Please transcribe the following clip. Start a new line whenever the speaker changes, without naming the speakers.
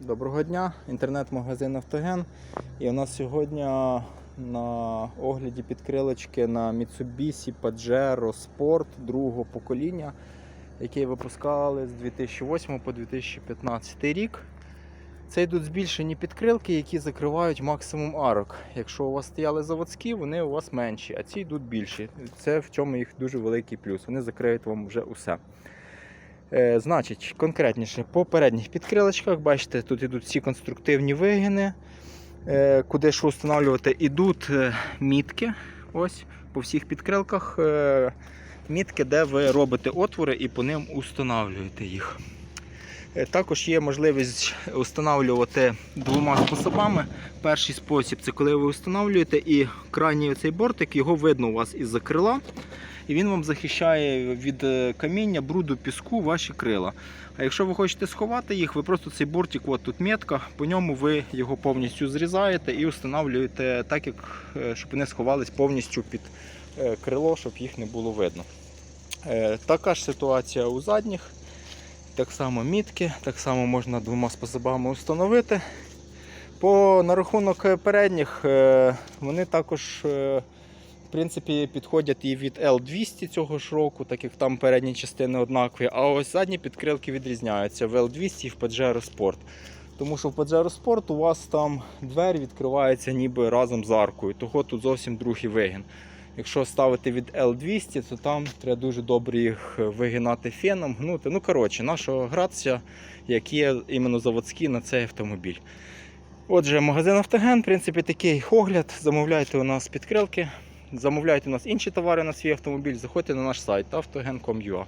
Доброго дня, інтернет-магазин Автоген. І у нас сьогодні на огляді підкрилочки на Mitsubishi Pajero Sport другого покоління, який випускали з 2008 по 2015 рік. Це йдуть збільшені підкрилки, які закривають максимум арок. Якщо у вас стояли заводські, вони у вас менші, а ці йдуть більші. Це в цьому їх дуже великий плюс. Вони закриють вам вже усе. Е, значить, конкретніше, по передніх підкрилочках, бачите, тут йдуть всі конструктивні вигини. Е, куди що встановлювати, ідуть е, мітки. Ось по всіх підкрилках мітки, де ви робите отвори і по ним установлюєте їх. Е, Також є можливість встановлювати двома способами. Перший спосіб це коли ви встановлюєте і крайній цей бортик, його видно у вас із-за крила. І він вам захищає від е, каміння, бруду, піску ваші крила. А якщо ви хочете сховати їх, ви просто цей бортик, от тут метка, по ньому ви його повністю зрізаєте і встановлюєте так, як, е, щоб вони сховались повністю під крило, щоб їх не було видно. Така ж ситуація у задніх. Так само мітки, так само можна двома способами встановити. По на рахунок передніх, е, вони також е, в принципі, підходять і від L200 цього ж року, так як там передні частини однакові, а ось задні підкрилки відрізняються в L200 і в Pajero Sport. Тому що в Pajero Sport у вас там двері відкриваються ніби разом з аркою, того тут зовсім другий вигін. Якщо ставити від L200, то там треба дуже добре їх вигинати феном, гнути. Ну, коротше, нашого гратися, як є іменно заводські на цей автомобіль. Отже, магазин Автоген, в принципі, такий огляд. Замовляйте у нас підкрилки, замовляйте у нас інші товари на свій автомобіль, заходьте на наш сайт автоген.com.ua.